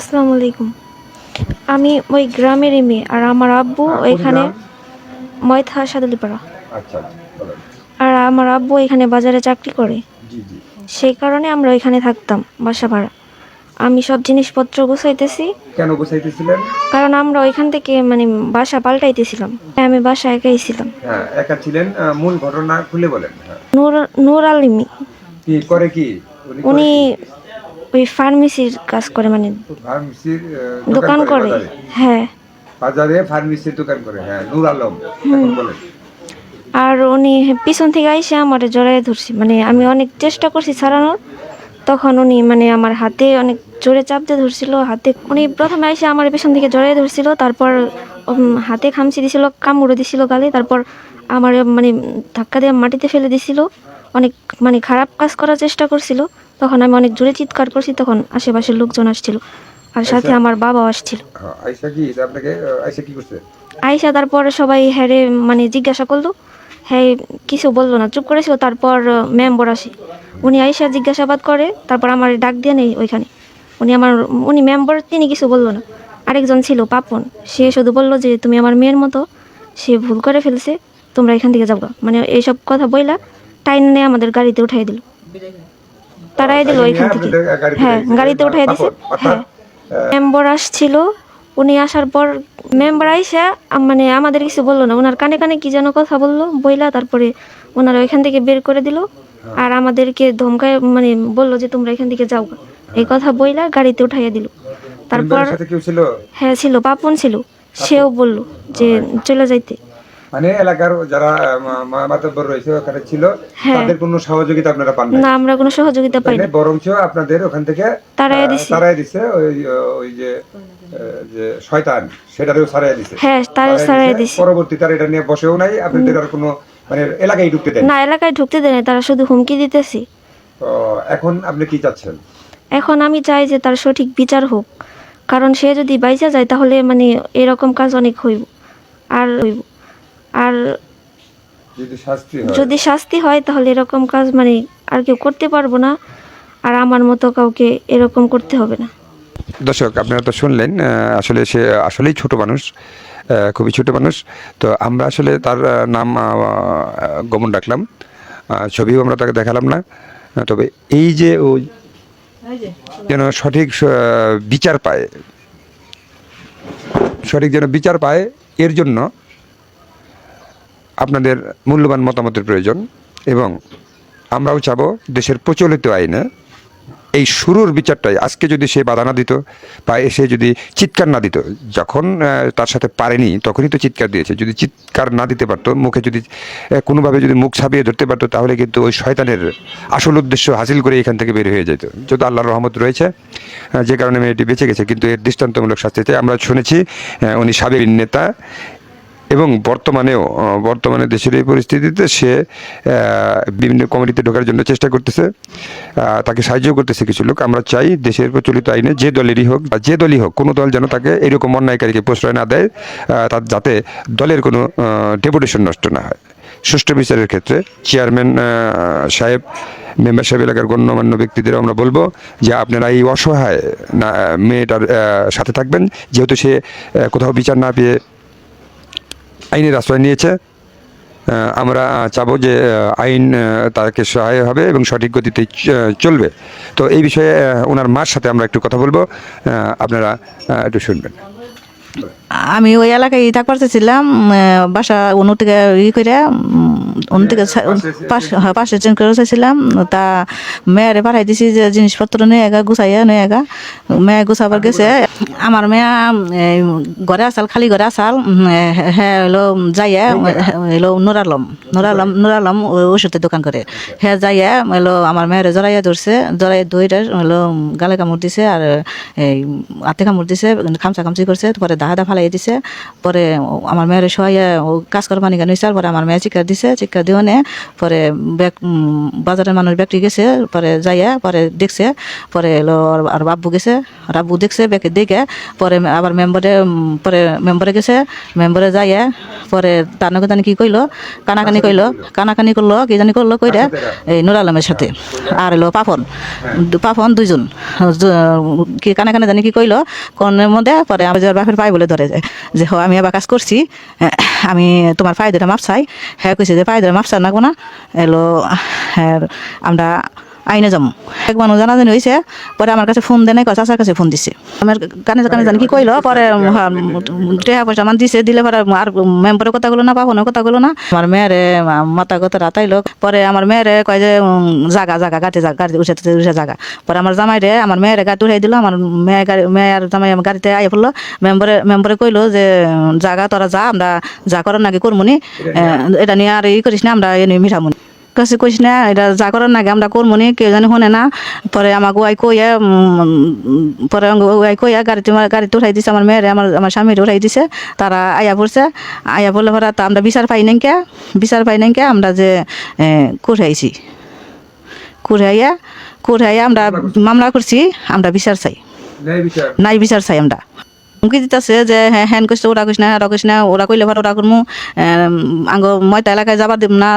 আসসালামু আলাইকুম। আমি ওই গ্রামেরই মেয়ে আর আমার আব্বু হ্যাঁ, গ্রাম? ময়থা সাদুলিপাড়া। আচ্ছা আর আমার আব্বু এখানে বাজারে চাকরি করে। সেই কারণে আমরা ওইখানে থাকতাম বাসা ভাড়া। আমি সব জিনিসপত্র গুছাইতেছি। কেন বসাইতেছিলেন কারণ আমরা ওইখান থেকে মানে বাসা পাল্টাইতেছিলাম। আমি বাসা একাই ছিলাম। হ্যাঁ একা ছিলেন। মূল ঘটনা খুলে বলেন। হ্যাঁ। নূর নূর আলিমি কি করে কি? উনি ওই ফার্মেসির কাজ করে মানে ফার্মেসির দোকান করে হ্যাঁ। বাজারে ফার্মেসির দোকান করে হ্যাঁ নূর আলম আর উনি পিছন থেকে আইসে আমার জড়াই ধরছি মানে আমি অনেক চেষ্টা করছি ছাড়ানোর তখন উনি মানে আমার হাতে অনেক জোরে চাপ দিয়ে ধরছিল হাতে উনি প্রথমে আইসে আমার পেছন থেকে জড়াই ধরছিল তারপর হাতে খামচি দিছিল কামড়ে দিছিল গালে তারপর আমার মানে ধাক্কা দিয়ে মাটিতে ফেলে দিছিল অনেক মানে খারাপ কাজ করার চেষ্টা করছিল তখন আমি অনেক জোরে চিৎকার করছি তখন আশেপাশের লোকজন আসছিল। আর সাথে আমার বাবাও আসছিল। আয়সা কি? আপনাকে আয়সা কি করছে? আইসা তারপর সবাই হ্যারে মানে জিজ্ঞাসা করল। হ্যাঁ কিছু বলল না চুপ করেছিল। তারপর মেম্বর আসি। উনি আইসা জিজ্ঞাসাবাদ করে তারপর আমার ডাক দিয়ে নেই ওইখানে। উনি আমার উনি মেম্বর তিনি কিছু বলল না। আরেকজন ছিল পাপন। সে শুধু বলল যে তুমি আমার মেয়ের মতো সে ভুল করে ফেলছে তোমরা এখান থেকে যাব মানে এইসব কথা বইলা টাইন নিয়ে আমাদের গাড়িতে উঠাই দিল। তারাই দিল ওইখান থেকে। হ্যাঁ গাড়িতে উঠাই দিছে। হ্যাঁ। মেম্বার আসছিল উনি আসার পর মেম্বার আইসা মানে আমাদের কিছু বলল না। ওনার কানে কানে কি যেন কথা বলল বইলা তারপরে ওনারা ওইখান থেকে বের করে দিল। আর আমাদেরকে ধমকায় মানে বলল যে তোমরা এখান থেকে যাও। এই কথা বইলা গাড়িতে উঠাইয়া দিল। তারপর হ্যাঁ ছিল পাপন ছিল। সেও বলল যে চলে যাইতে। মানে এলাকার যারা মাতব্বর রয়েছে ওখানে ছিল হ্যাঁ। তাদের কোনো সহযোগিতা আপনারা পান না আমরা কোনো সহযোগিতা পাই না বরঞ্চ আপনাদের ওখান থেকে আহ, দিছে। তাড়াইয়া দিছে ওই ওই যে যে শয়তান সেটারেও সারাইয়া দিছে। হ্যাঁ তার সারাই দিছে। পরবর্তীতে আর এটা নিয়ে বসেও নাই আপনাদের আর কোনো মানে এলাকায় ঢুকতে দেন না এলাকায় ঢুকতে দেয় না তারা শুধু হুমকি দিতেছি। এখন আপনি কি চাচ্ছেন? এখন আমি চাই যে তার সঠিক বিচার হোক। কারণ সে যদি বাইচা যায় তাহলে মানে এরকম কাজ অনেক হইব আর হইব। আর যদি শাস্তি হয়? যদি শাস্তি হয় তাহলে এরকম কাজ মানে আর কেউ করতে পারব না। আর আমার মতো কাউকে এরকম করতে হবে না। দর্শক আপনারা তো শুনলেন আসলে সে আসলেই ছোট মানুষ খুবই ছোট মানুষ। তো আমরা আসলে তার নাম গমন গোমন রাখলাম। ছবিও আমরা তাকে দেখালাম না। তবে এই যে ও যেন সঠিক বিচার পায় সঠিক যেন বিচার পায় এর জন্য আপনাদের মূল্যবান মতামতের প্রয়োজন এবং আমরাও চাবো দেশের প্রচলিত আইনে এই শুরুর বিচারটাই, আজকে যদি সে বাধা না দিত বা এসে যদি চিৎকার না দিত, যখন তার সাথে পারেনি, তখনই তো চিৎকার দিয়েছে। যদি চিৎকার না দিতে পারতো, মুখে যদি কোনোভাবে যদি মুখ ছাপিয়ে ধরতে পারতো, তাহলে কিন্তু ওই শয়তানের আসল উদ্দেশ্য হাসিল করে এখান থেকে বের হয়ে যেত। যদি আল্লাহর রহমত রয়েছে যে কারণে মেয়েটি বেঁচে গেছে, কিন্তু এর দৃষ্টান্তমূলক শাস্তি চাই আমরা শুনেছি উনি সাবেক নেতা এবং বর্তমানেও বর্তমানে দেশের এই পরিস্থিতিতে সে বিভিন্ন কমিটিতে ঢোকার জন্য চেষ্টা করতেছে তাকে সাহায্য করতেছে কিছু লোক। আমরা চাই দেশের প্রচলিত আইনে যে দলেরই হোক বা যে দলই হোক, কোনো দল যেন তাকে এরকম অন্যায়কারীকে প্রশ্রয় না দেয় তার যাতে দলের কোনো ডেপুটেশন নষ্ট না হয়। সুষ্ঠু বিচারের ক্ষেত্রে চেয়ারম্যান সাহেব, মেম্বার সাহেব এলাকার গণ্যমান্য ব্যক্তিদের আমরা বলব যে আপনারা এই অসহায়, না, মেয়েটার সাথে থাকবেন। যেহেতু সে কোথাও বিচার না পেয়ে আইনের আশ্রয় নিয়েছে। আমরা চাবো যে আইন তাকে সহায় হবে এবং সঠিক গতিতে চলবে। তো এই বিষয়ে ওনার মার সাথে আমরা একটু কথা বলব। আপনারা একটু শুনবেন। আমি ওই এলাকায় থাক পারতেছিলাম বাসা অন্য থেকে ই করে অন্য থেকে পাশে হ্যাঁ, পাশে চেঞ্জ করে চাইছিলাম। তা মেয়েরে পাঠাই দিছি যে জিনিসপত্র নিয়ে এগা গুছাইয়া নিয়ে এগা মেয়ে গুছাবার গেছে। আমার মেয়ে এই, ঘরে আসাল খালি ঘরে আসাল হ্যাঁ হলো যাইয়া হলো নুরালম নুরালম নুরালম ওই ওষুধের দোকান করে। হ্যাঁ যাইয়া হলো আমার মেয়েরে জড়াইয়া ধরছে জড়াইয়া দইটা হলো গালে কামড় দিছে আর এই হাতে কামড় দিছে খামচা খামচি করছে পরে দাহাদা ফালাই দিছে পরে আমার মেয়ের সহায় ও কাজ করার পানি কেন পরে আমার মেয়ে চিকার দিছে চিকার দিয়ে নে পরে ব্যাগ বাজারের মানুষ ব্যাগটি গেছে পরে যাইয়া পরে দেখছে পরে এলো আর- বাব্বু গেছে আর আব্বু দেখছে ব্যাগে দেখে পরে আবার মেম্বারে পরে মেম্বারে গেছে মেম্বারে যাইয়া পরে তার নাকি জানি কি কইলো কানাকানি কইলো কানাকানি করল কি জানি করল কইরা এই নুর আলমের সাথে আর এলো পাফন দু- পাফন দুইজন কি কানে কানে জানি কি কইলো কোনের মধ্যে পরে আমার বাপের পাই বলে ধরে যে হ, আমি এবার কাজ করছি আমি তোমার ফায়দাটা মাপসাই হ্যাঁ কইছে যে ফায়দাটা মাপসা না। কোনো এলো হ্যাঁ আমরা আইনে যাম। এক মানুষ জানাজানি হয়েছে পরে আমার কাছে ফোন দেয় নাই চাচার কাছে ফোন দিছে। আমার কানে কানে জানি কি কইলো, পরে টাকা পয়সা মান দিছে, দিলে পরে আর মেম্বারের কথা গুলো না পাবনের কথা গুলো না। আমার মেয়েরে মাথা কথা রাতাইলো, পরে আমার মেয়েরে কয় যে জাগা জাগা গাড়ি জাগা গাড়ি উঠে উঠে জাগা। পরে আমার জামাইরে, আমার মেয়েরে গাড়ি উঠাই দিল, আমার মেয়ে গাড়ি, মেয়ে আর জামাই আমার গাড়িতে আইয়ে পড়ল। মেম্বারে মেম্বারে কইলো যে জাগা, তোরা যা, আমরা যা করার নাকি করমুনি এটা নিয়ে আর ই করিস না, আমরা এ নিয়ে মিঠামুনি কাছে কইস না এটা যা করার নাকি আমরা করমুনি কেউ জানি শোনে না। পরে আমাকে ওয়াই কইয়া পরে ওয়াই কইয়া গাড়িতে গাড়িতে উঠাই দিছে আমার মেয়েরে আমার আমার স্বামীর উঠাই দিছে তারা আয়া পড়ছে। আয়া পড়লে পরে তা আমরা বিচার পাই নাকি বিচার পাই নাকি আমরা যে কুড়াইছি কুড়াইয়া কুড়াইয়া আমরা মামলা করছি। আমরা বিচার চাই। নাই বিচার চাই আমরা। হুমকি দিতেছে যে হ্যাঁ হ্যান কইছে, ওরা কইস না ওরা কইস না, ওরা কইলে পরে ওরা করমু। আঙ্গ ময়তা এলাকায় যাবার দিম না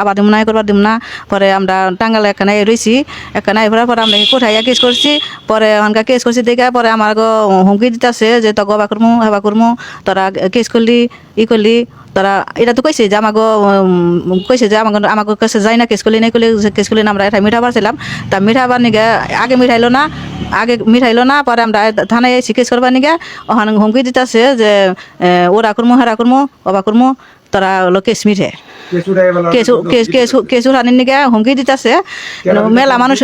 আবার দিম না করবার দিম না। পরে আমরা টাঙ্গালে এখানে রয়েছি এখানে এবার পরে আমরা কোথায় কেস করছি? পরে ওখানকার কেস করছি দেখে পরে আমার হুমকি দিতেছে যে তো গবা করমু হেবা করমু, তোরা কেস করলি, ই করলি। তারা এটা তো কইছে যে আমাকে কইছে যে আমাকে আমাকে কাছে যাই না, কেস করলি নাই করলি কেস না আমরা এটা মিঠা পারছিলাম তা মিঠা নিগে আগে মিঠাইলো না, আগে মিঠাইলো না, পরে আমরা থানায় এসে কেস করবার নিগে। ওখানে হুমকি দিতেছে যে ওরা করমু, হেরা করমু অবা করমু। তারা হলো কেসু কেসু রানির নিগে হুমকি দিতেছে মেলা মানুষ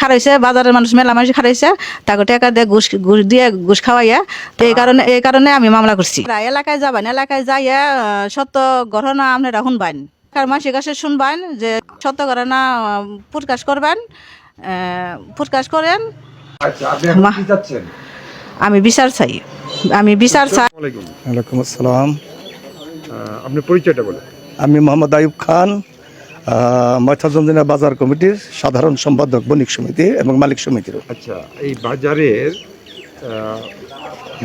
খারাইছে বাজারের মানুষ মেলা মানুষ খারাইছে তাকে টাকা দিয়ে ঘুষ ঘুষ দিয়ে ঘুষ খাওয়াইয়া তো এই কারণে এই কারণে আমি মামলা করছি এলাকায় যাবেন এলাকায় যাইয়া সত্য ঘটনা আপনারা শুনবেন কার মাসির কাছে শুনবেন যে সত্য ঘটনা প্রকাশ করবেন আহ, প্রকাশ করেন। আচ্ছা আমি বিচার চাই। আমি বিচার চাই। ওয়ালাইকুম আসসালাম। আহ, আপনার পরিচয়টা বলেন। আমি মোহাম্মদ আয়ুব খান ময়থাজঞ্জিনা বাজার কমিটির সাধারণ সম্পাদক বণিক সমিতি এবং মালিক সমিতির। আচ্ছা এই বাজারের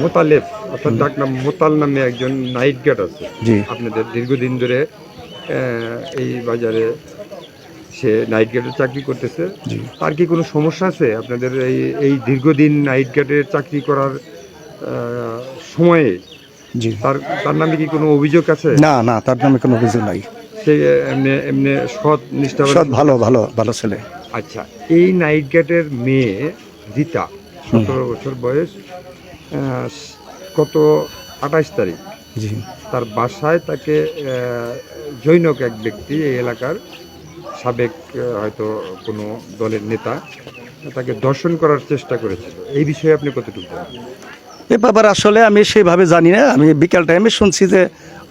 মোতালেফ অর্থাৎ ডাক নাম মোতাল নামে একজন নাইট গার্ড আছে। জি। আপনাদের দীর্ঘদিন ধরে এই বাজারে সে নাইট গার্ডের চাকরি করতেছে। তার কি কোনো সমস্যা আছে? আপনাদের এই এই দীর্ঘদিন নাইট গার্ডের চাকরি করার সময়ে জি। তার তার নামে কি কোনো অভিযোগ আছে? না না তার নামে কোনো অভিযোগ নাই। সে এমনি এমনি সৎ নিষ্ঠাবান? সব ভালো ভালো ভালো ছেলে। আচ্ছা এই নাইট গার্ডের মেয়ে রীতা সতেরো বছর বয়স গত আঠাশ তারিখ? জি। তার বাসায় তাকে জৈনক এক ব্যক্তি এই এলাকার সাবেক হয়তো কোনো দলের নেতা তাকে দর্শন করার চেষ্টা করেছিল। এই বিষয়ে আপনি কতটুকু জানেন? এ ব্যাপারে আসলে আমি সেইভাবে জানি না। আমি বিকাল টাইমে শুনছি যে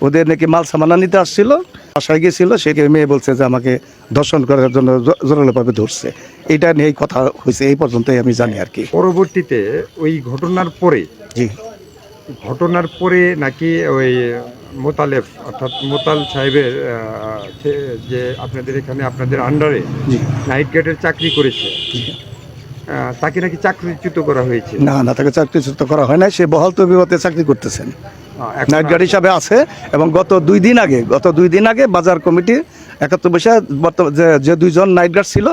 ওদের নাকি মাল সামানা নিতে আসছিল বাসায় গিয়েছিল সে মেয়ে বলছে যে আমাকে দর্শন করার জন্য জোরালোভাবে ধরছে। এটা নিয়েই কথা হয়েছে এই পর্যন্তই আমি জানি আর কি। পরবর্তীতে ওই ঘটনার পরে জি। ঘটনার পরে নাকি ওই মোতালেফ অর্থাৎ মোতাল সাহেবের যে আপনাদের এখানে আপনাদের আন্ডারে নাইট গার্ডের চাকরি করেছে। তাকে নাকি চাকরিচ্যুত করা হয়েছে? না না তাকে চাকরিচ্যুত করা হয় না সে বহাল তবিবতে চাকরি করতেছেন। নাইট গার্ড হিসাবে আছে এবং গত দুই দিন আগে গত দুই দিন আগে বাজার কমিটি একাত্তর পয়সা বর্তমান যে যে দুইজন নাইট গার্ড ছিল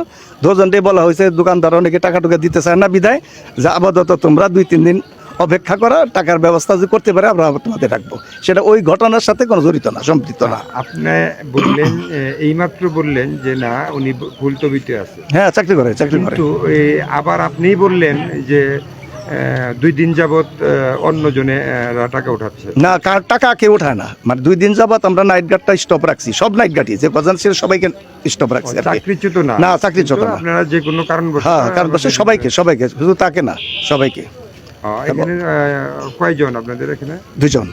দুজনটাই বলা হয়েছে দোকানদার অনেকে টাকা টুকা দিতে চায় না বিদায় যে আপাতত তোমরা দুই তিন দিন অপেক্ষা করা টাকার ব্যবস্থা যদি করতে পারে আমরা তোমাদের রাখব। সেটা ওই ঘটনার সাথে কোনো জড়িত না সম্পৃক্ত না। আপনি বললেন এইমাত্র বললেন যে না উনি ভুল তবিতে আছে। হ্যাঁ চাকরি করে চাকরি করে। কিন্তু এই আবার আপনিই বললেন যে দুই দিন যাবৎ অন্যজনে টাকা উঠাচ্ছে। না কার টাকা কেউ উঠায় না। মানে দুই দিন যাবত আমরা নাইট গার্ডটা স্টপ রাখছি। সব নাইট গার্ডই যে কজন ছিল সবাইকে স্টপ রাখছি। চাকরিচ্যুত না। না, চাকরিচ্যুত না। আপনারা যে কোনো কারণ হ্যাঁ কারণ বসে সবাইকে সবাইকে শুধু তাকে না সবাইকে। এখানে কয়জন আপনাদের এখানে? দুজন।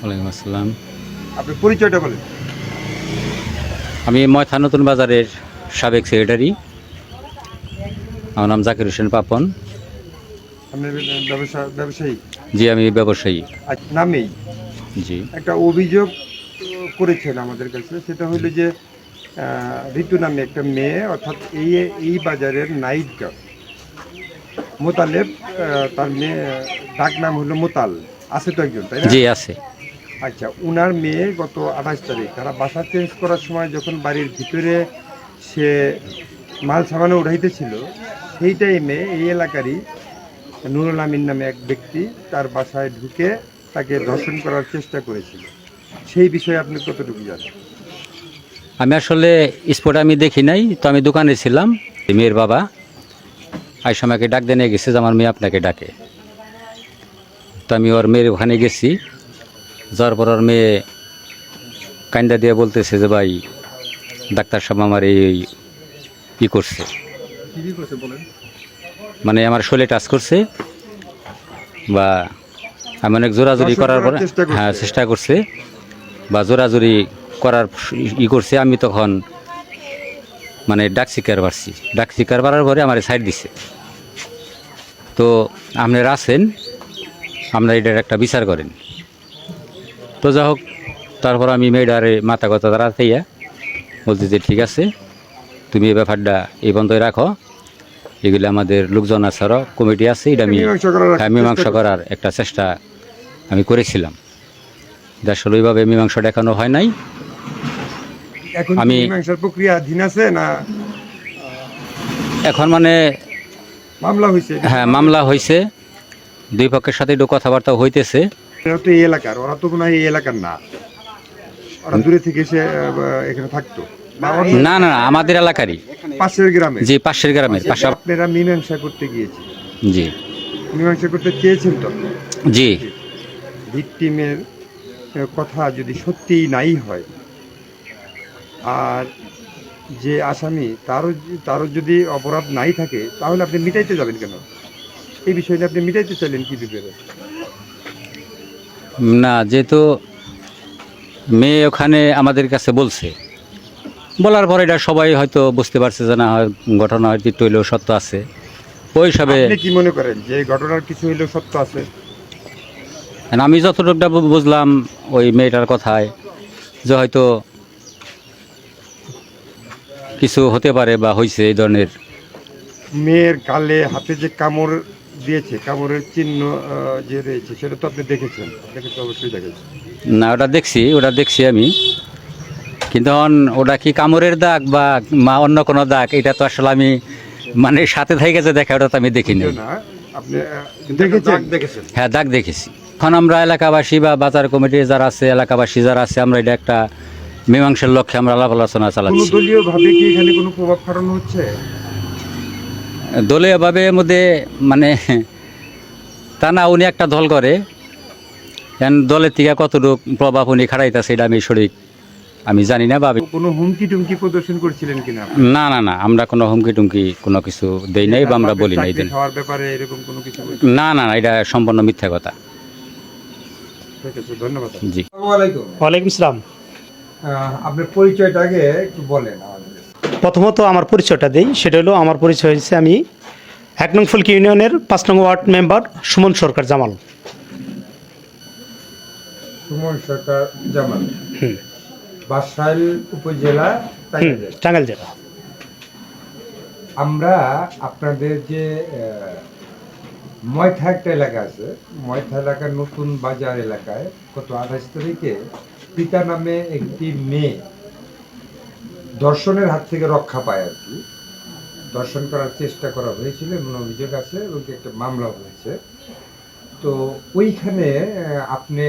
ওয়ালাইকুম। আসসালাম। আপনি পরিচয়টা বলেন। আমি ময়থা নতুন বাজারের সাবেক সেক্রেটারি আমার নাম জাকির হোসেন পাপন। ব্যবসায়ী? জি আমি ব্যবসায়ী। আচ্ছা, নামেই? জি। একটা অভিযোগ করেছেন আমাদের কাছে সেটা হলো যে ঋতু নামে একটা মেয়ে অর্থাৎ এই এই বাজারের নাইট গার্ড মোতালেব তার মেয়ে ডাক নাম হলো মোতাল। আছে তো একজন তাই না? জি আছে। আচ্ছা উনার মেয়ে গত আঠাশ তারিখ তারা বাসা চেঞ্জ করার সময় যখন বাড়ির ভিতরে সে মাল সামানো উঠাইতেছিল সেই টাইমে এই এলাকারই নুরুল আমিন নামে এক ব্যক্তি তার বাসায় ঢুকে তাকে ধর্ষণ করার চেষ্টা করেছিল। সেই বিষয়ে আপনি কতটুকু জানেন? আমি আসলে স্পট আমি দেখি নাই তো আমি দোকানে ছিলাম মেয়ের বাবা। আই সময়কে ডাক দিয়ে নিয়ে গেছে যে আমার মেয়ে আপনাকে ডাকে। তো আমি ওর মেয়ের ওখানে গেছি। যাওয়ার পর ওর মেয়ে কান্দা দিয়ে বলতেছে যে ভাই ডাক্তার সাহেব আমার এই ই করছে। মানে আমার শরীরে টাচ করছে বা আমি অনেক জোরাজুরি করার পরে। হ্যাঁ চেষ্টা করছে বা জোরাজুরি করার ই করছে। আমি তখন মানে ডাক শিকার পারছি ডাক শিকার পারার পরে আমার সাইড দিছে। তো আপনারা আছেন আপনারা এটার একটা বিচার করেন। তো যা হোক তারপর আমি মেয়েটারে মাথা কথা দাঁড়াতেইয়া বলছি যে ঠিক আছে তুমি এই ব্যাপারটা এই বন্ধই রাখো। এগুলো আমাদের লোকজন আসারও কমিটি আছে এটা আমি মীমাংসা করার একটা হ্যাঁ, চেষ্টা একটা চেষ্টা আমি করেছিলাম। আসলে ওইভাবে মীমাংসা দেখানো হয় নাই। আমি- মীমাংসার প্রক্রিয়া অধীন আছে না এখন মানে মামলা হয়েছে হ্যাঁ মামলা হয়েছে দুই পক্ষের সাথে একটু কথাবার্তা হইতেছে। এরা তো এই এলাকার ওরা তো মনে হয় এই এলাকার না। ওরা দূরে থেকে এসে আহ, এখানে থাকতো। বা অন্য না না না, আমাদের এলাকারই। পাশের গ্রামে? জি পাশের গ্রামের পাশা আপনারা মীমাংসা করতে গিয়েছেন জি। মীমাংসা করতে চেয়েছেন তো? জি। ভিকটিমের কথা যদি সত্যিই নাই হয় আর যে আসামি তারও তারও যদি অপরাধ নাই থাকে তাহলে আপনি মিটাইতে যাবেন কেন? এই বিষয়টা আপনি মিটাইতে চাইলেন কি ব্যাপারে না যেহেতু মেয়ে ওখানে আমাদের কাছে বলছে। বলার পরে এটা সবাই হয়তো বুঝতে পারছে যে না হয় ঘটনা হয়তো একটু হইলেও সত্য আছে। ওই হিসাবে কি মনে করেন যে ঘটনার কিছু হইলেও সত্য আছে? আমি যতটুকটা বুঝলাম ওই মেয়েটার কথায় যে হয়তো কিছু হতে পারে বা হয়েছে এই ধরনের? মেয়ের গালে হাতে যে কামড় দিয়েছে কামড়ের চিহ্ন যে রয়েছে সেটা তো আপনি দেখেছেন। আপনাকে তো অবশ্যই দেখেছেন। না ওটা দেখছি ওটা দেখছি আমি। কিন্তু এখন ওটা কি কামড়ের দাগ বা মা অন্য কোনো দাগ? এটা তো আসলে আমি মানে সাথে থেকে যে দেখা ওটা তো আমি দেখিনি না আপনি আহ, দেখেছেন? দেখেছেন। হ্যাঁ দাগ দেখেছি। এখন আমরা এলাকাবাসী বা বাজার কমিটি যারা আছে এলাকাবাসী যারা আছে আমরা এটা একটা মীমাংসার লক্ষ্যে আমরা আলাপ আলোচনা চালাচ্ছি। দলীয় ভাবে কি এখানে কোনো প্রভাব খাটানো হচ্ছে? দলীয়ভাবে মধ্যে মানে তা না উনি একটা দল করে। এখন দলের থেকে কতটুকু প্রভাব উনি খাড়াইতেছে এটা আমি সঠিক আমি জানি না বা কোনো হুমকি টুমকি প্রদর্শন করছিলেন কিনা? না না না আমরা কোনো হুমকি টুমকি কোনো কিছু দেই নাই বা আমরা বলি নাই চাকরি দিন ব্যাপারে এরকম কোনো কিছু না না না এটা সম্পূর্ণ মিথ্যা কথা। ঠিক আছে ধন্যবাদ। জি। ওয়ালাইকুম সালাম। আপনার পরিচয়টা আগে একটু বলেন আমাদের প্রথমত আমার পরিচয়টা দিই সেটা হলো আমার পরিচয় হয়েছে আমি এক নং ফুলকি ইউনিয়নের পাঁচ নং ওয়ার্ড মেম্বার সুমন সরকার জামাল সুমন সরকার জামাল। বাসাইল উপজেলা। টাঙ্গাইল জেলা আমরা আপনাদের যে ময়থা একটা এলাকা আছে ময়থা এলাকার নতুন বাজার এলাকায় গত আঠাশ তারিখে পিতা নামে একটি মেয়ে। দর্শনের হাত থেকে রক্ষা পায় আর কি। দর্শন করার চেষ্টা করা হয়েছিল, এমন অভিযোগ আছে, এবং একটা মামলা হয়েছে। তো ওইখানে আপনি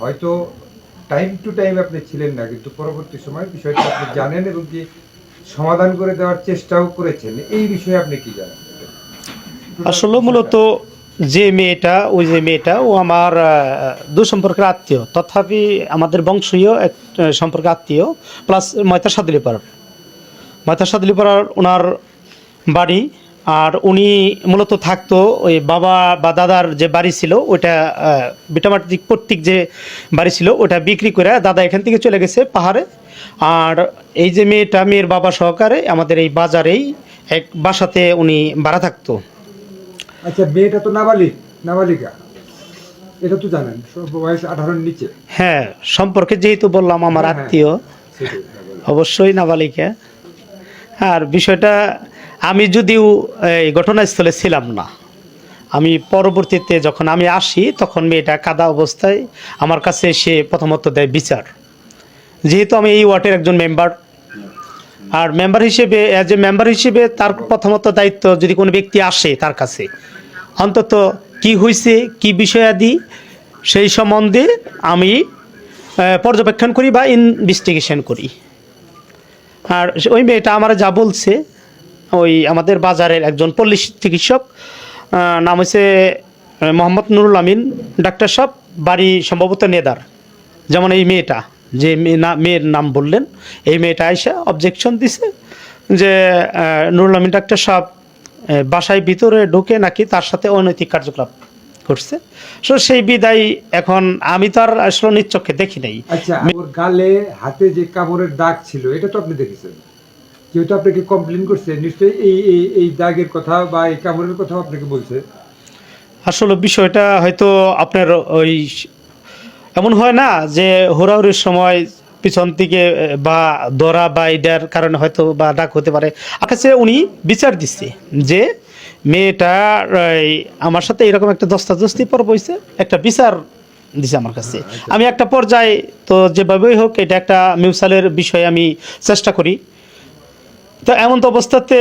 হয়তো টাইম টু টাইম আপনি ছিলেন না, কিন্তু পরবর্তী সময় বিষয়টা আপনি জানেন এবং কি সমাধান করে দেওয়ার চেষ্টাও করেছেন। এই বিষয়ে আপনি কি জানেন? আসলে মূলত যে মেয়েটা ওই যে মেয়েটা ও আমার দু সম্পর্কের আত্মীয়। তথাপি আমাদের বংশীয় এক সম্পর্কে আত্মীয় প্লাস ময়তা সাদুলিপাড়ার ময়তা সাদুলিপাড়ার ওনার বাড়ি আর উনি মূলত থাকতো ওই বাবা বা দাদার যে বাড়ি ছিল ওইটা আহ, বিটামাটিক প্রত্যেক যে বাড়ি ছিল ওটা বিক্রি করে দাদা এখান থেকে চলে গেছে পাহাড়ে। আর এই যে মেয়েটা মেয়ের বাবা সহকারে আমাদের এই বাজারেই এক বাসাতে উনি ভাড়া থাকতো। আচ্ছা মেয়েটা তো নাবালিক নাবালিকা। এটা তো জানেন বয়স আঠারোর নিচে। হ্যাঁ সম্পর্কে যেহেতু বললাম আমার হ্যাঁ, আত্মীয় অবশ্যই নাবালিকা। আর বিষয়টা আমি যদিও এই ঘটনাস্থলে ছিলাম না আমি পরবর্তীতে যখন আমি আসি তখন মেয়েটা কাদা অবস্থায় আমার কাছে এসে প্রথমত দেয় বিচার। যেহেতু আমি এই ওয়ার্ডের একজন মেম্বার আর মেম্বার হিসেবে অ্যাজ এ মেম্বার হিসেবে তার প্রথমত দায়িত্ব যদি কোনো ব্যক্তি আসে তার কাছে, অন্তত কি হয়েছে কি বিষয়াদি, সেই সম্বন্ধে আমি পর্যবেক্ষণ করি বা ইনভেস্টিগেশন করি। আর ওই মেয়েটা আমার যা বলছে, ওই আমাদের বাজারের একজন পল্লী চিকিৎসক নাম হচ্ছে মোহাম্মদ নুরুল আমিন, ডাক্তার সাহেব, বাড়ি সম্ভবত নেদার, যেমন এই মেয়েটা। যে মেয়ের নাম বললেন এই মেয়েটা আইসা অবজেকশন দিছে যে নুরুল আমিন ডাক্তার সাহেব বাসায় ভিতরে ঢুকে নাকি তার সাথে অনৈতিক কার্যকলাপ করছে। সো সেই বিদায় এখন আমি তো আর আসলে নিচ্চক্ষে দেখি নাই। আচ্ছা গালে হাতে যে কামড়ের দাগ ছিল এটা তো আপনি দেখেছেন। যেহেতু আপনাকে কমপ্লেন করছে নিশ্চয়ই এই এই এই দাগের কথা বা এই কামড়ের কথা আপনাকে বলছে। আসলে বিষয়টা হয়তো আপনার ওই এমন হয় না যে হুড়াহুড়ির সময় পিছন থেকে বা দরা বা এটার কারণে হয়তো বা ডাক হতে পারে। আকাশে উনি বিচার দিচ্ছে যে মেয়েটা এই, আমার সাথে এরকম একটা দস্তাদস্তি পর বইছে একটা বিচার দিছে আমার কাছে। আমি একটা পর্যায়ে তো যেভাবেই হোক এটা একটা মিউসালের বিষয়ে আমি চেষ্টা করি। তো এমন তো অবস্থাতে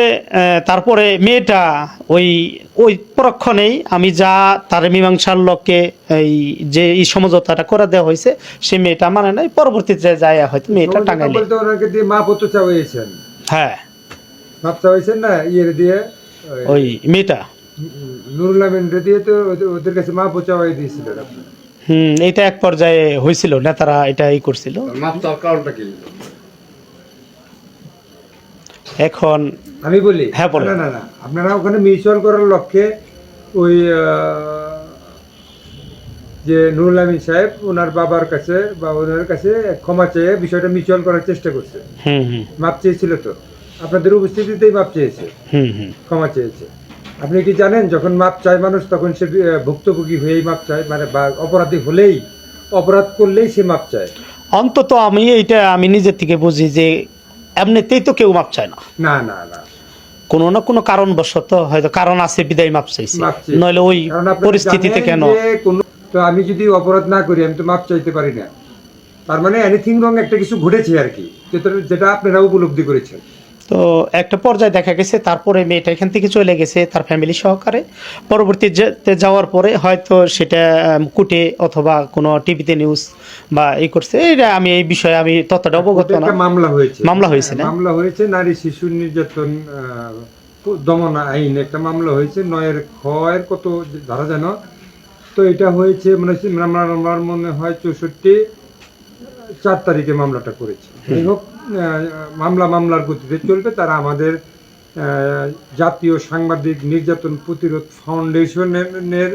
তারপরে মেয়েটা ওই ওই পরক্ষণেই আমি যা তার মীমাংসার লোককে এই যে এই সমঝোতাটা করে দেওয়া হয়েছে সে মেয়েটা মানে নাই পরবর্তীতে যায় হয়তো মেয়েটা টাঙ্গাইলে বলতে মা পত্র চাওয়াইছেন হ্যাঁ। মাপ চাওয়াইছেন না ইয়ের দিয়ে? ওই মেয়েটা। নুরুল আমিনরে দিয়ে তো ওদের- কাছে চাওয়াই দিয়েছিলেন হুম এইটা এক পর্যায়ে হয়েছিল নেতারা এটা এই করছিল। মাপ চাওয়ার কারণটা কি? এখন আমি বলি হ্যাঁ, না না আপনারা ওখানে মিউচুয়াল করার লক্ষ্যে ওই যে নুরুল আমিন সাহেব ওনার বাবার কাছে বা ওনার কাছে ক্ষমা চেয়ে বিষয়টা মিউচুয়াল করার চেষ্টা করছে। হুম হুম। মাপ চেয়েছিল তো। আপনাদের উপস্থিতিতেই মাপ চেয়েছে। হুম হুম। ক্ষমা চেয়েছে। আপনি কি জানেন যখন মাপ চায় মানুষ তখন সে ভুক্তভোগী হয়েই মাপ চায় মানে বা অপরাধী হলেই অপরাধ করলেই সে মাপ চায়। অন্তত আমি এইটা আমি নিজের থেকে বুঝি যে এমনিতেই তো কেউ মাপ চায় না। না না না। কোনো না কোনো কারণবশত হয়তো কারণ আছে বিদায় মাপ চাইছে। নইলে ওই পরিস্থিতিতে কেন? তো আমি যদি অপরাধ না করি আমি তো মাপ চাইতে পারি না। তার মানে এনিথিং রং একটা কিছু ঘটেছে আর কি যেটা যেটা আপনারা উপলব্ধি করেছেন। তো একটা পর্যায়ে দেখা গেছে তারপরে মেয়েটা এখান থেকে চলে গেছে তার ফ্যামিলি সহকারে। পরবর্তীতে যাওয়ার পরে হয়তো সেটা কুটে অথবা কোনো টিভিতে নিউজ বা এই করছে। এটা আমি এই বিষয়ে আমি ততটা অবগত না। মামলা হয়েছে। মামলা হয়েছে না? মামলা হয়েছে। নারী শিশু নির্যাতন দমন আইন একটা মামলা হয়েছে। নয়ের খয়ের কত ধারা যেন। তো এটা হয়েছে মানে আমার মনে হয় চৌষট্টি চার তারিখে মামলাটা করেছে। যাই হোক মামলা মামলার গতিতে চলবে। তারা আমাদের জাতীয় সাংবাদিক নির্যাতন প্রতিরোধ ফাউন্ডেশনের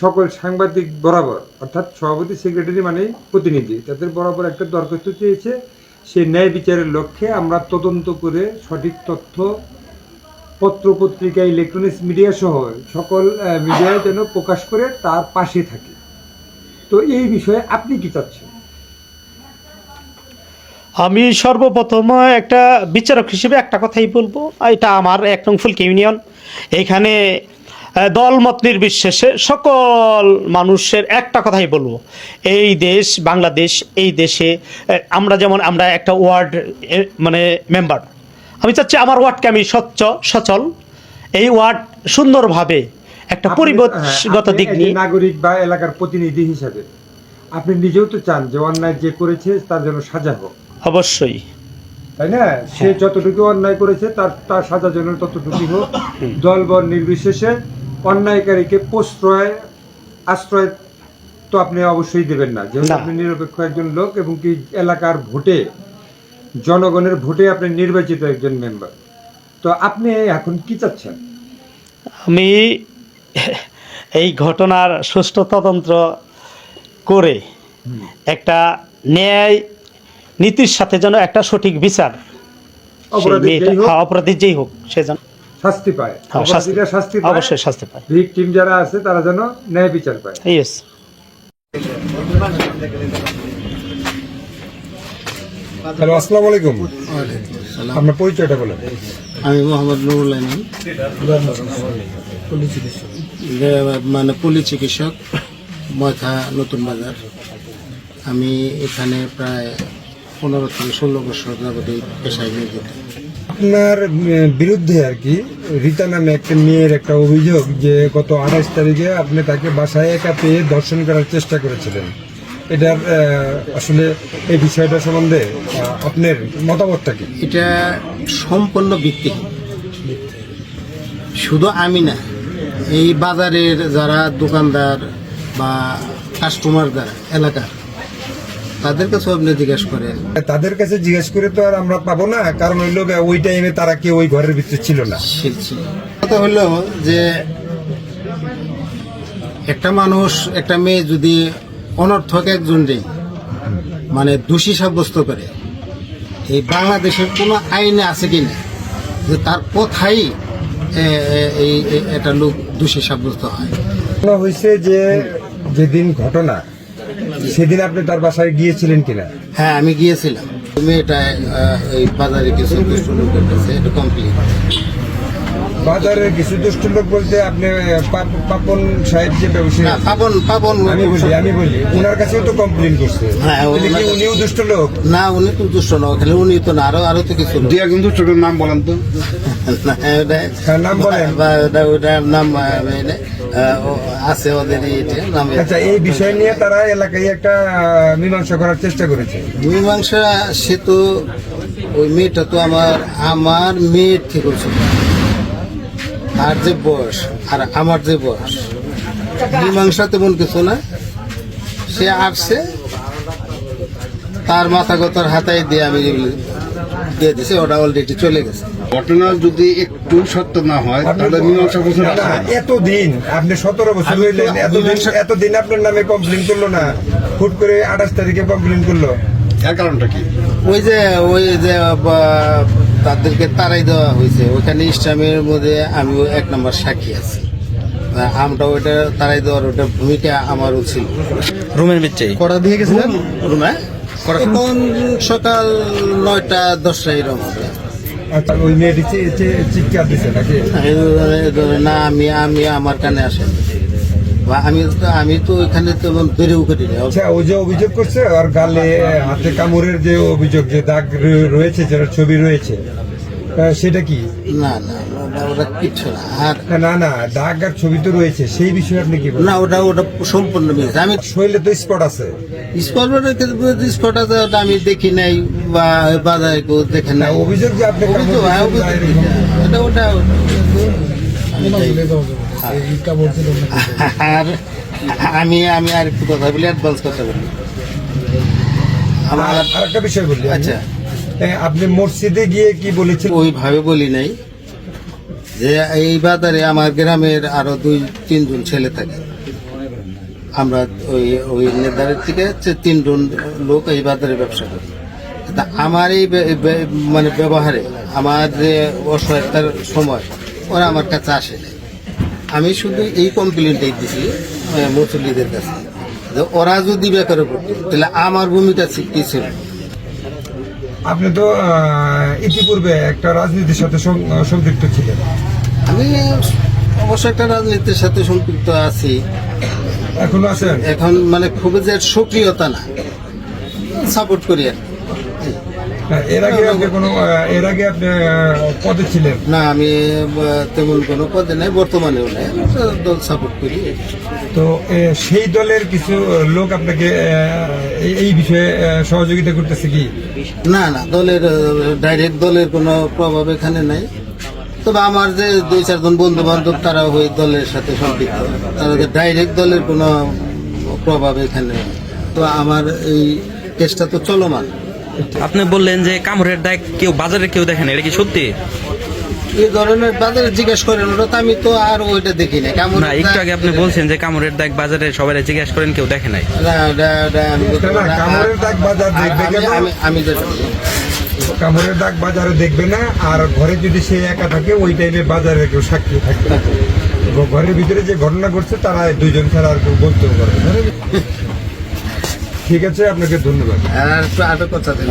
সকল সাংবাদিক বরাবর, অর্থাৎ সভাপতি, সেক্রেটারি মানে প্রতিনিধি, তাদের বরাবর একটা দরখাস্ত চেয়েছে। সেই ন্যায় বিচারের লক্ষ্যে আমরা তদন্ত করে সঠিক তথ্য পত্র পত্রিকা ইলেকট্রনিক্স মিডিয়া সহ সকল মিডিয়ায় যেন প্রকাশ করে তার পাশে থাকে। তো এই বিষয়ে আপনি কি চাচ্ছেন? আমি সর্বপ্রথম একটা বিচারক হিসেবে একটা কথাই বলব। এটা আমার এক নং ফুলকি ইউনিয়ন। এখানে দলমত নির্বিশেষে সকল মানুষের একটা কথাই বলব। এই দেশ বাংলাদেশ এই দেশে আমরা যেমন আমরা একটা ওয়ার্ড মানে মেম্বার। আমি চাচ্ছি আমার ওয়ার্ডকে আমি স্বচ্ছ সচল এই ওয়ার্ড সুন্দরভাবে একটা পরিবেশগত হ্যাঁ, দিক নিয়ে নাগরিক বা এলাকার প্রতিনিধি হিসাবে আপনি নিজেও তো চান যে অন্যায় যে করেছে তার যেন সাজা হোক। অবশ্যই। তাই না? সে যতটুকু অন্যায় করেছে তার তার সাজা যেন ততটুকু হোক। দল বল নির্বিশেষে অন্যায়কারীকে প্রশ্রয় আশ্রয় তো আপনি অবশ্যই দেবেন না। যেহেতু আপনি নিরপেক্ষ একজন লোক এবং কি এলাকার ভোটে জনগণের ভোটে আপনি নির্বাচিত একজন মেম্বার তো আপনি এখন কি চাচ্ছেন? আমি এই ঘটনার সুষ্ঠু তদন্ত করে একটা ন্যায় নীতির সাথে যেন একটা সঠিক বিচার অপরাধী যেই হোক হ্যাঁ, যেই হোক সে যেন শাস্তি পায়। হ্যাঁ, শাস্তি অপরাধীরা শাস্তি পায়। অবশ্যই শাস্তি পায়। ভিকটিম যারা আছে তারা যেন ন্যায় বিচার পায়। ইয়েস হ্যালো আসসালামু আলাইকুম। আপনার পরিচয়টা বলেন। আমি মোহাম্মদ নুরুল মানে পল্লী চিকিৎসক ময়থা নতুন বাজার। আমি এখানে প্রায় পনেরো থেকে ষোলো বছর যাবত এই পেশায় নিয়োজিত। আপনার বিরুদ্ধে আর কি রীতা নামে একটা মেয়ের একটা অভিযোগ যে গত আঠাশ তারিখে আপনি তাকে বাসায় একা পেয়ে দর্শন করার চেষ্টা করেছিলেন। এটার আসলে এই বিষয়টা সম্বন্ধে আপনার মতামতটা কি? এটা সম্পূর্ণ ভিত্তিহীন শুধু আমি না এই বাজারের যারা দোকানদার বা কাস্টমার যারা এলাকার তাদের কাছেও আপনি জিজ্ঞেস করেন তাদের কাছে জিজ্ঞেস করে তো আর আমরা পাবো না কারণ ওই লোক ওই টাইমে তারা কেউ ওই ঘরের ভিতরে ছিল না। কথা হলো যে একটা মানুষ একটা মেয়ে যদি অনর্থক একজনকে মানে দোষী সাব্যস্ত করে এই বাংলাদেশের কোনো আইনে আছে কিনা যে তার এ, এই একটা লোক দোষী সাব্যস্ত হয়। হয়েছে যে যেদিন ঘটনা সেদিন আপনি তার বাসায় গিয়েছিলেন কিনা? হ্যাঁ আমি গিয়েছিলাম। তুমি এটা এই বাজারে কিছু দুষ্ট লোকের কাছে এটা কমপ্লিট বাজারের কিছু দুষ্ট লোক বলতে আপনি পাপ- পাপন সাহেব যে ব্যবসায়ী। না পাবন পাবন আমি বলি আমি বলি ওনার কাছেও তো কমপ্লেন করছে। হ্যাঁ, তাহলে উনিও দুষ্ট লোক? না উনি তো দুষ্ট না খালি উনি তো না আরও আরও তো কিছু লোক। দু একজন দুষ্টকের নাম বলেন তো। হ্যাঁ, নাম বলেন। ওটার নাম মানে, আছে ওদের আচ্ছা এই বিষয় নিয়ে তারা এলাকায় একটা মীমাংসা করার চেষ্টা করেছে। মীমাংসা সে তো ওই মেয়েটা তো আমার আমার মেয়ের থেকে ছিল আর যে বয়স আর আমার যে বয়স মীমাংসা তেমন কিছু না। সে আসছে তার মাথা কথার হাতায় দিয়ে আমি দিয়ে দিছি ওটা অলরেডি চলে গেছে। ঘটনা যদি একটু সত্য না হয় তাহলে মীমাংসা বছর এতদিন আপনি সতেরো বছর হইলেন এতদিন এতদিন আপনার নামে কমপ্লেন করল না। হুট করে আঠাশ তারিখে কমপ্লেন করল। এর কারণটা কি? ওই যে ওই যে বা, তাদেরকে তারাই দেওয়া হয়েছে। ওখানে ইসলামের মধ্যে আমিও এক নম্বর সাক্ষী আছি। আর আমরা ওইটা তারাই দেওয়ার ওটা ভূমিকা আমারও ছিল। রুমের ভিতরে কটা দিয়ে গেছিলেন? রুমে এখন সকাল নয়টা দশটা এরকম আচ্ছা না আমি আমি আমার কানে আসেন। আমি তো- আমি তো ওইখানে তেমন বেড়েও করি আচ্ছা ও যে অভিযোগ করছে আর গালে হাতে কামড়ের যে অভিযোগ যে দাগ রয়েছে যেটা ছবি রয়েছে সেটা কি না না ওটা- ওটা কিচ্ছু না আর না না দাগ আর ছবি তো রয়েছে সেই বিষয়ে আপনি কি বলেন না ওটা ওটা সম্পূর্ণ মিস আমি শরীরে তো স্পট আছে স্পট স্পট আছে ওটা আমি দেখি নাই বা বাজারে কেউ দেখে নাই অভিযোগ যে আপনি অভিযোগ, হ্যাঁ, ওটা আমি আর আমি আমি আর একটু কথা বলি অ্যাডভান্স কথা বলি। আমার আর একটা বিষয় আমি। আচ্ছা। আপনি মসজিদে গিয়ে কি বলেছেন? ওইভাবে বলি নাই যে এই বাজারে আমার গ্রামের আরও দুই তিনজন ছেলে থাকে। আমরা ওই ওই নেদারের থেকে তিনজন লোক এই বাজারে ব্যবসা করি। তা আমার এই মানে ব্যবহারে আমার যে অসহায়তার সময় ওরা আমার কাছে আসে না আমি শুধু এই কমপ্লেনটাই দিছি আহ, মুসল্লিদের কাছে। যে ওরা যদি বেকার করতো তাহলে আমার ভূমিকা কি ছিল? আপনি তো ইতিপূর্বে একটা রাজনীতির সাথে সম্পৃক্ত ছিলেন। আমি অবশ্য একটা রাজনীতির সাথে সম্পৃক্ত আছি। এখনও আছেন? এখন মানে খুব যে সক্রিয়তা না সাপোর্ট করি আর এর আগে আপনি কোনো এর আগে আপনি পদে ছিলেন? না আমি তেমন কোনো পদে নাই বর্তমানেও নাই। দল সাপোর্ট করি। তো সেই দলের কিছু লোক আপনাকে এই- এই বিষয়ে সহযোগিতা করতেছে কি? না না দলের ডাইরেক্ট দলের কোনো প্রভাব এখানে নাই। তবে আমার যে দুই চারজন বন্ধু বান্ধব তারা ওই দলের সাথে সম্পৃক্ত। তারা ডাইরেক্ট দলের কোনো প্রভাব এখানে তো আমার এই কেসটা তো চলমান। আপনি বললেন যে কামড়ের দায় কেউ বাজারে কেউ দেখেন এটা কি সত্যি এই ধরনের বাজারে জিজ্ঞেস করেন ওটা তো আমি তো আর ওইটা দেখি না কেমন না একটু আগে আপনি বলছেন যে কামড়ের দাগ বাজারে সবাই জিজ্ঞাসা করেন কেউ দেখে নাই বলতে। কামড়ের দাগ বাজার দেখবে আমি-? আমি কামড়ের দাগ বাজারে দেখবে না আর ঘরে যদি সে একা থাকে ওই টাইমে বাজারে কেউ সাক্ষী থাকবে না। ঘরের ভিতরে যে ঘটনা ঘটছে তারা দুইজন ছাড়া আর কেউ বলতেও পারবে না ঠিক আছে আপনাকে ধন্যবাদ। আর আরও কথা ছিল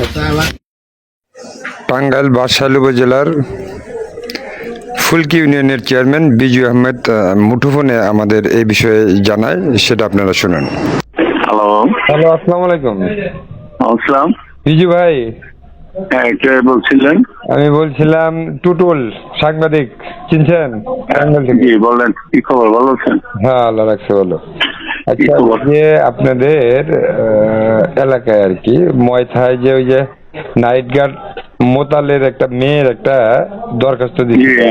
টাঙ্গাইল বাসাইল উপজেলার ফুলকি ইউনিয়নের চেয়ারম্যান বিজু আহমেদ আহ, মুঠোফোনে আমাদের এই বিষয়ে জানায় সেটা আপনারা শুনুন। হ্যালো হ্যালো আসসালামু আলাইকুম আসসালাম। বিজু ভাই। হ্যাঁ কে বলছিলেন? আমি বলছিলাম টুটুল সাংবাদিক চিনছেন? টাঙ্গাইল থেকে। বলেন কি খবর ভালো আছেন? হ্যাঁ আল্লাহ রাখছে বলো আচ্ছা কি খবর? যে আপনাদের আহ, এলাকায় আর কি ময়থায় যে ওই যে নাইট গার্ড মোতালের একটা মেয়ের একটা দরখাস্ত জি দিচ্ছে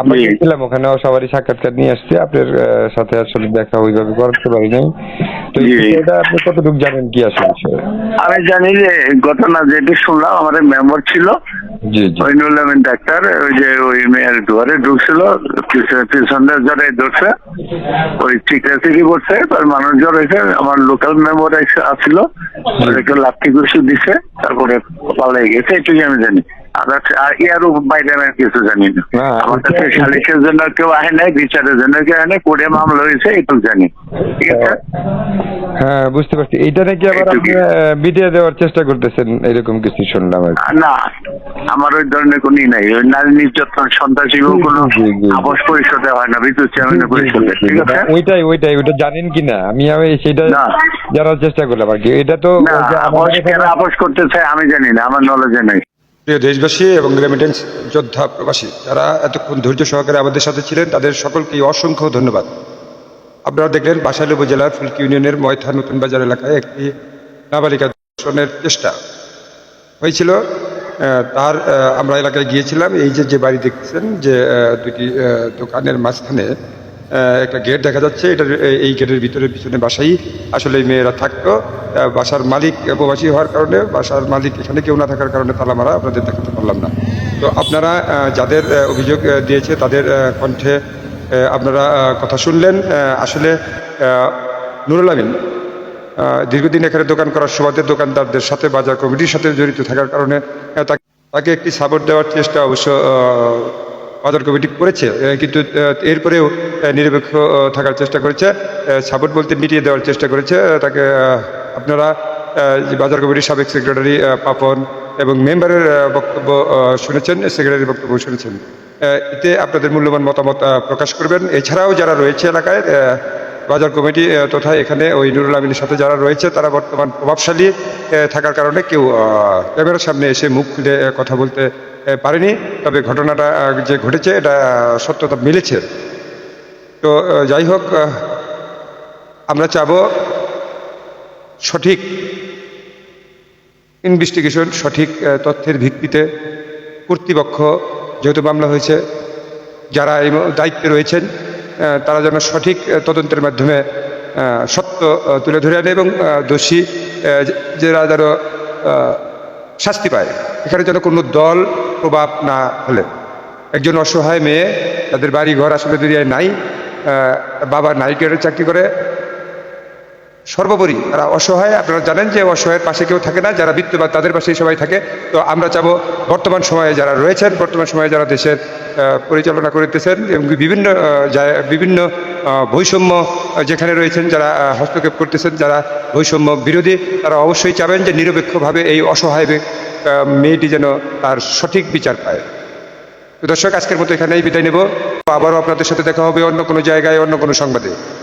আমরা। গেছিলাম ওখানে সবারই সাক্ষাৎকার নিয়ে আসছি। আপনার সাথে আসলে দেখা ওইভাবে করতে পারি নাই। তো এটা আপনি কতটুকু জানেন কি আসলে? আমি জানি যে ঘটনা যেটি শুনলাম আমার মেম্বার ছিল। জি জি। ওই নুরুল আমিন ডাক্তার ওই যে ওই মেয়ের দুয়ারে ঢুকছিল পিছনে জড়াই ধরছে। ওই চিকিৎসা করছে তার মানুষ জ্বর হয়েছে আমার লোকাল মেম্বার আসছিল ওদেরকে লাঠি ঘুষি দিছে তারপরে পালাই গেছে এটুকুই আমি জানি। আর আছে- আর ইয়ার বাইরে আমি কিছু জানি না। না, আমার কাছে সালিশের জন্য কেউ আহে নাই বিচারের জন্য কেউ আহে নাই কোর্টে মামলা হয়েছে এইটুকু জানি। ঠিক আছে? হ্যাঁ। বুঝতে পারছি। এটা নাকি আবার আপনি বিডিয়ে দেওয়ার চেষ্টা করতেছেন এরকম কিছু শুনলাম না আমার ওই ধরনের কোন নাই। ওই নারী নির্যাতন সন্ত্রাসী কোনো। আপোষ পরিষদে হয় না বিদ্যুৎ চেয়ারম্যানের পরিষদে। ঠিক আছে? ওইটাই ওইটাই ওইটা জানেন কিনা আমি আমি সেটা জানার চেষ্টা করলাম আর কি। এটা তো আপোষ করতে চায় আমি জানি না আমার নলেজে নেই। প্রিয় দেশবাসী এবং রেমিটেন্স যোদ্ধা প্রবাসী, যারা এতক্ষণ ধৈর্য সহকারে আমাদের সাথে ছিলেন, তাদের সকলকে অসংখ্য ধন্যবাদ। আপনারা দেখলেন বাসাইল উপজেলার ফুলকি ইউনিয়নের ময়থা নতুন বাজার এলাকায় একটি নাবালিকা ধর্ষণের চেষ্টা হয়েছিল। তার আমরা এলাকায় গিয়েছিলাম। এই যে যে বাড়ি দেখতেছেন, যে দুটি দোকানের মাঝখানে একটা গেট দেখা যাচ্ছে। এটার এই- গেটের ভিতরে, পিছনে বাসাই আসলে মেয়েরা থাকতো। বাসার মালিক প্রবাসী হওয়ার কারণে, বাসার মালিক এখানে কেউ না থাকার কারণে তালা মারা, আপনাদের দেখাতে পারলাম না। তো আপনারা যাদের অভিযোগ দিয়েছে তাদের কণ্ঠে আপনারা কথা শুনলেন। আসলে নুরুল আমিন দীর্ঘদিন এখানে দোকান করার সুবাদে দোকানদারদের সাথে, বাজার কমিটির সাথে জড়িত থাকার কারণে তাকে একটি সাপোর্ট দেওয়ার চেষ্টা অবশ্য কমিটি করেছে কিন্তু এরপরেও নিরপেক্ষ থাকার চেষ্টা করেছে সাপোর্ট বলতে মিটিয়ে দেওয়ার চেষ্টা করেছে তাকে আপনারা বাজার কমিটির সাবেক সেক্রেটারি পাপন এবং মেম্বারের বক্তব্য শুনেছেন, সেক্রেটারির বক্তব্য শুনেছেন। এতে আপনাদের মূল্যবান মতামত প্রকাশ করবেন। এছাড়াও যারা রয়েছে এলাকায় বাজার কমিটি তথা এখানে ওই নুরুল আমিনের সাথে যারা রয়েছে, তারা বর্তমান প্রভাবশালী থাকার কারণে কেউ ক্যামেরার সামনে এসে মুখ খুলে কথা বলতে পারেনি। তবে ঘটনাটা যে ঘটেছে, এটা সত্যতা মিলেছে। তো যাই হোক আমরা চাবো সঠিক ইনভেস্টিগেশন সঠিক তথ্যের ভিত্তিতে কর্তৃপক্ষ যেহেতু মামলা হয়েছে, যারা এই দায়িত্বে রয়েছেন তারা যেন সঠিক তদন্তের মাধ্যমে সত্য তুলে ধরে আনে এবং দোষী যারা যেন শাস্তি পায়। এখানে যেন কোনো দল প্রভাব না হলে একজন অসহায় মেয়ে, তাদের বাড়ি ঘর আসলে দুনিয়ায় নাই। বাবা নাইকের চাকরি করে সর্বোপরি তারা অসহায়, আপনারা জানেন যে অসহায়ের পাশে কেউ থাকে না, যারা বিত্তবান তাদের পাশেই সবাই থাকে। তো আমরা চাবো বর্তমান সময়ে যারা রয়েছেন, বর্তমান সময়ে যারা দেশের পরিচালনা করিতেছেন এবং বিভিন্ন বিভিন্ন বৈষম্য যেখানে রয়েছেন, যারা হস্তক্ষেপ করতেছেন, যারা বৈষম্য বিরোধী, তারা অবশ্যই চাবেন যে নিরপেক্ষভাবে এই অসহায় মেয়েটি যেন তার সঠিক বিচার পায়। দর্শক, আজকের মতো এখানেই বিদায় নেব। আবারও আপনাদের সাথে দেখা হবে অন্য কোনো জায়গায়, অন্য কোনো সংবাদে।